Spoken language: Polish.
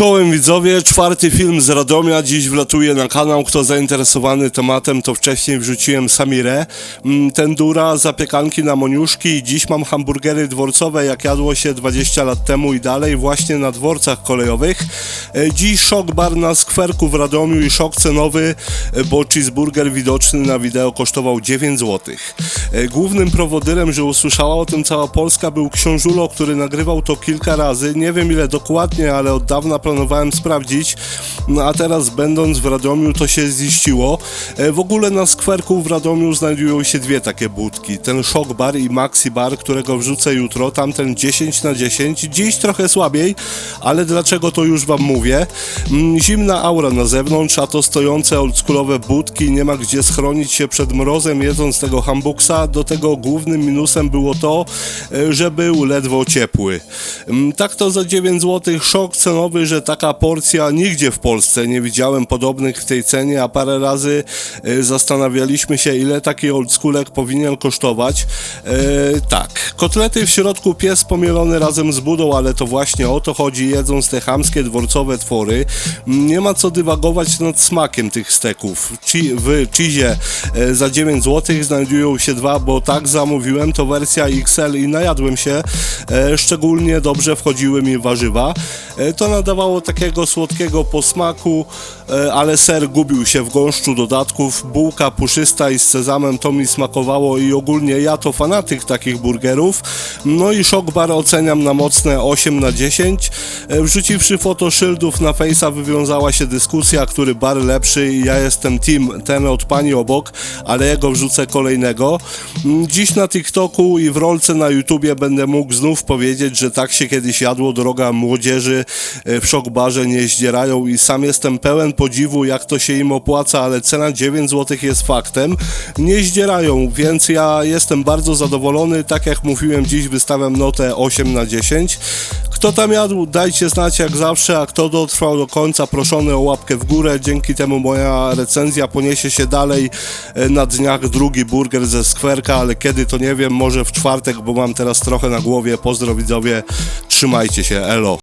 Czołem widzowie, czwarty film z Radomia, dziś wlatuje na kanał, kto zainteresowany tematem, to wcześniej wrzuciłem Samirę, mm, tendura, zapiekanki na moniuszki. Dziś mam hamburgery dworcowe, jak jadło się 20 lat temu i dalej, właśnie na dworcach kolejowych. E, Dziś szok bar na skwerku w Radomiu i szok cenowy, e, bo cheeseburger widoczny na wideo kosztował 9 zł. Głównym prowodyrem, że usłyszała o tym cała Polska był książulo, który nagrywał to kilka razy, nie wiem ile dokładnie, ale od dawna planowałem sprawdzić, no a teraz będąc w Radomiu to się ziściło. E, W ogóle na skwerku w Radomiu znajdują się dwie takie budki, ten Shock Bar i Maxi Bar, którego wrzucę jutro, tamten 10 na 10, dziś trochę słabiej, ale dlaczego to już wam mówię. Mm, Zimna aura na zewnątrz, a to stojące oldschoolowe budki, nie ma gdzie schronić się przed mrozem jedząc tego hambuksa, do tego głównym minusem było to, e, że był ledwo ciepły. Mm, Tak to za 9 zł szok cenowy, że taka porcja nigdzie w Polsce nie widziałem podobnych w tej cenie, a parę razy e, zastanawialiśmy się ile taki oldschoolek powinien kosztować. E, tak, kotlety w środku pies pomielony razem z budą, ale to właśnie o to chodzi jedząc te chamskie dworcowe twory. Nie ma co dywagować nad smakiem tych steków. Chi- W cheesie e, za 9 zł znajdują się dwa, bo tak zamówiłem, to wersja XL i najadłem się. Szczególnie dobrze wchodziły mi warzywa. To nadawało takiego słodkiego posmaku, e, ale ser gubił się w gąszczu dodatków. Bułka puszysta i z sezamem to mi smakowało i ogólnie ja to fanatyk takich burgerów. No i szok bar oceniam na mocne 8 na 10. E, Wrzuciwszy foto szyldów na Face'a wywiązała się dyskusja, który bar lepszy ja jestem team ten od pani obok, ale jego wrzucę kolejnego. Mm, Dziś na TikToku i w rolce na YouTubie będę mógł znów powiedzieć, że tak się kiedyś jadło droga młodzieży e, w szokbarze nie zdzierają i sam jestem pełen podziwu jak to się im opłaca, ale cena 9 zł jest faktem. Nie zdzierają, więc ja jestem bardzo zadowolony. Tak jak mówiłem, dziś wystawiam notę 8 na 10. Kto tam jadł, dajcie znać jak zawsze, a kto dotrwał do końca, proszony o łapkę w górę. Dzięki temu moja recenzja poniesie się dalej. E, Na dniach drugi burger ze skwerka, ale kiedy to nie wiem, może w czwartek, bo mam teraz trochę na głowie. Pozdro widzowie, trzymajcie się, elo.